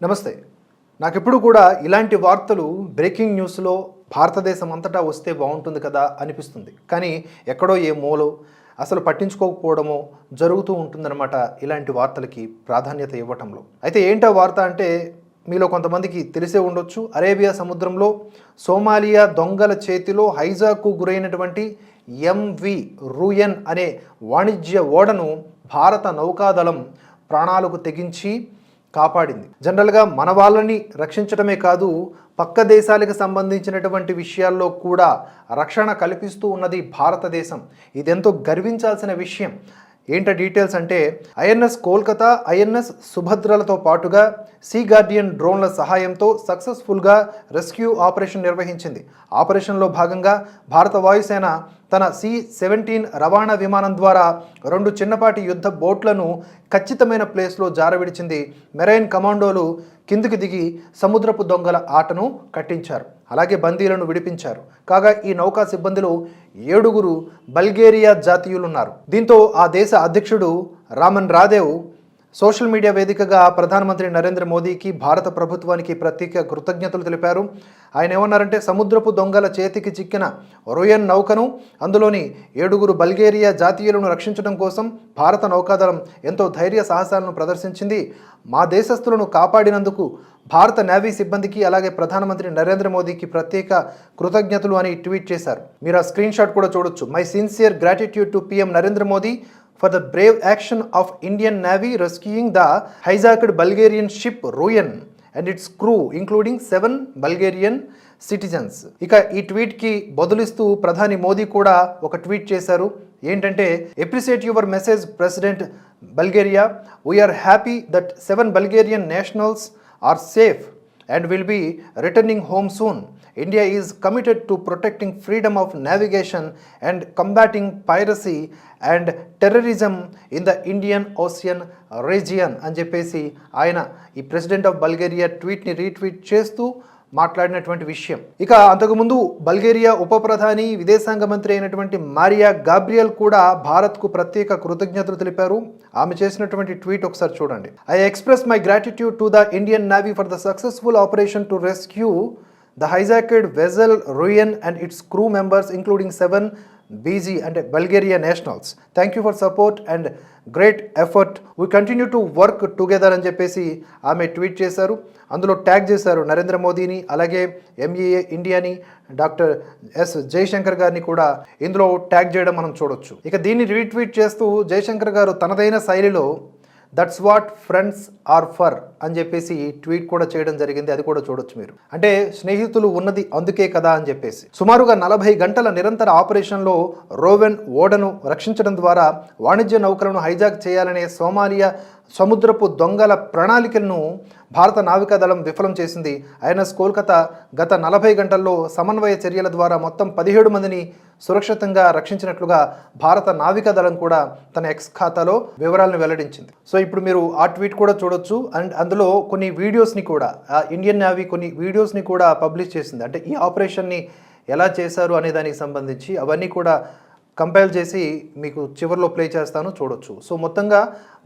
నమస్తే. నాకెప్పుడు కూడా ఇలాంటి వార్తలు బ్రేకింగ్ న్యూస్లో భారతదేశం అంతటా వస్తే బాగుంటుంది కదా అనిపిస్తుంది. కానీ ఎక్కడో ఏ మూలో అసలు పట్టించుకోకపోవడమో జరుగుతూ ఉంటుందన్నమాట ఇలాంటి వార్తలకి ప్రాధాన్యత ఇవ్వటంలో. అయితే ఏంటో వార్త అంటే మీలో కొంతమందికి తెలిసే ఉండొచ్చు. అరేబియా సముద్రంలో సోమాలియా దొంగల చేతిలో హైజాకు గురైనటువంటి ఎంవి రూయన్ అనే వాణిజ్య ఓడను భారత నౌకాదళం ప్రాణాలకు తెగించి కాపాడింది. జనరల్గా మన వాళ్ళని రక్షించడమే కాదు పక్క దేశాలకు సంబంధించినటువంటి విషయాల్లో కూడా రక్షణ కల్పిస్తూ ఉన్నది భారతదేశం. ఇదెంతో గర్వించాల్సిన విషయం. ఏంట డీటెయిల్స్ అంటే ఐఎన్ఎస్ కోల్కతా ఐఎన్ఎస్ సుభద్రలతో పాటుగా సీ గార్డియన్ డ్రోన్ల సహాయంతో సక్సెస్ఫుల్గా రెస్క్యూ ఆపరేషన్ నిర్వహించింది. ఆపరేషన్లో భాగంగా భారత వాయుసేన తన సి సెవెంటీన్ రవాణా విమానం ద్వారా రెండు చిన్నపాటి యుద్ధ బోట్లను ఖచ్చితమైన ప్లేస్లో జారవిడిచింది. మెరైన్ కమాండోలు కిందికి దిగి సముద్రపు దొంగల ఆటను కట్టించారు. అలాగే బందీలను విడిపించారు. కాగా ఈ నౌకా సిబ్బందిలో ఏడుగురు బల్గేరియా జాతీయులున్నారు. దీంతో ఆ దేశ అధ్యక్షుడు రామన్ రాదేవ్ సోషల్ మీడియా వేదికగా ప్రధానమంత్రి నరేంద్ర మోదీకి భారత ప్రభుత్వానికి ప్రత్యేక కృతజ్ఞతలు తెలిపారు. ఆయన ఏమన్నారంటే సముద్రపు దొంగల చేతికి చిక్కిన రొయన్ నౌకను అందులోని ఏడుగురు బల్గేరియా జాతీయులను రక్షించడం కోసం భారత నౌకాదళం ఎంతో ధైర్య సాహసాలను ప్రదర్శించింది. మా దేశస్తులను కాపాడినందుకు భారత నేవీ సిబ్బందికి అలాగే ప్రధానమంత్రి నరేంద్ర మోదీకి ప్రత్యేక కృతజ్ఞతలు అని ట్వీట్ చేశారు. మీరు ఆ స్క్రీన్ షాట్ కూడా చూడొచ్చు. My sincere gratitude to PM Narendra Modi. For the brave action of Indian navy rescuing the hijacked Bulgarian ship Ruen and its crew including seven Bulgarian citizens ఇక ఈ ట్వీట్కి బదులిస్తూ ప్రధాని మోదీ కూడా ఒక ట్వీట్ చేశారు. ఏంటంటే appreciate your message president Bulgaria we are happy that seven Bulgarian nationals are safe and will be returning home soon. India is committed to protecting freedom of navigation and combating piracy and terrorism in the Indian Ocean region అని చెప్పేసి ఆయన ఈ president of Bulgaria ట్వీట్ని retweet చేస్తూ మాట్లాడినటువంటి విషయం. ఇక అంతకుముందు బల్గేరియా ఉప ప్రధాని విదేశాంగ మంత్రి అయినటువంటి మారియా గాబ్రియల్ కూడా భారత్కు ప్రత్యేక కృతజ్ఞతలు తెలిపారు. ఆమె చేసినటువంటి ట్వీట్ ఒకసారి చూడండి. I express my gratitude to the Indian navy for the successful operation to rescue the hijacked vessel Ruen and its crew members including seven BG అంటే Bulgaria nationals thank you for support and great effort we continue to work together అని చెప్పేసి ఆమె tweet చేశారు. అందులో tag చేశారు నరేంద్ర మోదీని అలాగే MEA ఇండియాని డాక్టర్ ఎస్ జయశంకర్ గారిని కూడా ఇందులో ట్యాగ్ చేయడం మనం చూడొచ్చు. ఇక దీన్ని రీట్వీట్ చేస్తూ జయశంకర్ గారు తనదైన శైలిలో that's what friends are for అని చెప్పేసి ట్వీట్ కూడా చేయడం జరిగింది. అది కూడా చూడొచ్చు మీరు. అంటే స్నేహితులు ఉన్నది అందుకే కదా అని చెప్పేసి. సుమారుగా నలభై గంటల నిరంతర ఆపరేషన్లో రోవెన్ ఓడను రక్షించడం ద్వారా వాణిజ్య నౌకలను హైజాక్ చేయాలనే సోమాలియా సముద్రపు దొంగల ప్రణాళికలను భారత నావికాదళం విఫలం చేసింది. ఐఎన్ఎస్ కోల్కతా గత నలభై గంటల్లో సమన్వయ చర్యల ద్వారా మొత్తం పదిహేడు మందిని సురక్షితంగా రక్షించినట్లుగా భారత నావికాదళం కూడా తన ఎక్స్ ఖాతాలో వివరాలను వెల్లడించింది. సో ఇప్పుడు మీరు ఆ ట్వీట్ కూడా చూడొచ్చు. అండ్ అందులో కొన్ని వీడియోస్ని కూడా ఇండియన్ నేవీ కొన్ని వీడియోస్ని కూడా పబ్లిష్ చేసింది. అంటే ఈ ఆపరేషన్ని ఎలా చేశారు అనే దానికి సంబంధించి అవన్నీ కూడా కంపైల్ చేసి మీకు చివరిలో ప్లే చేస్తాను చూడొచ్చు. సో మొత్తంగా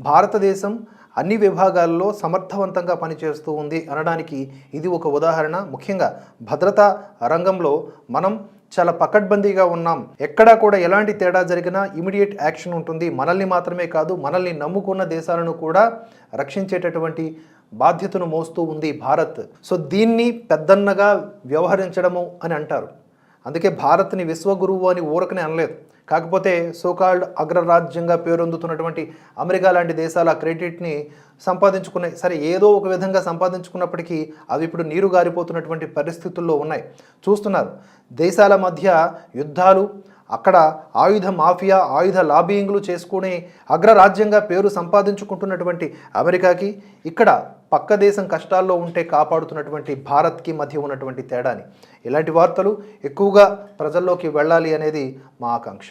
భారతదేశం అన్ని విభాగాల్లో సమర్థవంతంగా పనిచేస్తూ ఉంది అనడానికి ఇది ఒక ఉదాహరణ. ముఖ్యంగా భద్రతా రంగంలో మనం చాలా పకడ్బందీగా ఉన్నాం. ఎక్కడా కూడా ఎలాంటి తేడా జరిగినా ఇమీడియట్ యాక్షన్ ఉంటుంది. మనల్ని మాత్రమే కాదు మనల్ని నమ్ముకున్న దేశాలను కూడా రక్షించేటటువంటి బాధ్యతను మోస్తూ ఉంది భారత్. సో దీన్ని పెద్దన్నగా వ్యవహరించడము అని అంటారు. అందుకే భారత్ని విశ్వగురువు అని ఊరకనే అనలేదు. కాకపోతే సోకాల్డ్ అగ్రరాజ్యంగా పేరొందుతున్నటువంటి అమెరికా లాంటి దేశాల క్రెడిట్ని సంపాదించుకున్నాయి సరే ఏదో ఒక విధంగా సంపాదించుకున్నప్పటికీ అవి ఇప్పుడు నీరు గారిపోతున్నటువంటి పరిస్థితుల్లో ఉన్నాయి. చూస్తున్నారు దేశాల మధ్య యుద్ధాలు అక్కడ ఆయుధ మాఫియా ఆయుధ లాబియింగ్లు చేసుకుని అగ్రరాజ్యంగా పేరు సంపాదించుకుంటున్నటువంటి అమెరికాకి ఇక్కడ పక్క దేశం కష్టాల్లో ఉంటే కాపాడుతున్నటువంటి భారత్కి మధ్య ఉన్నటువంటి తేడాని. ఇలాంటి వార్తలు ఎక్కువగా ప్రజల్లోకి వెళ్ళాలి అనేది మా ఆకాంక్ష.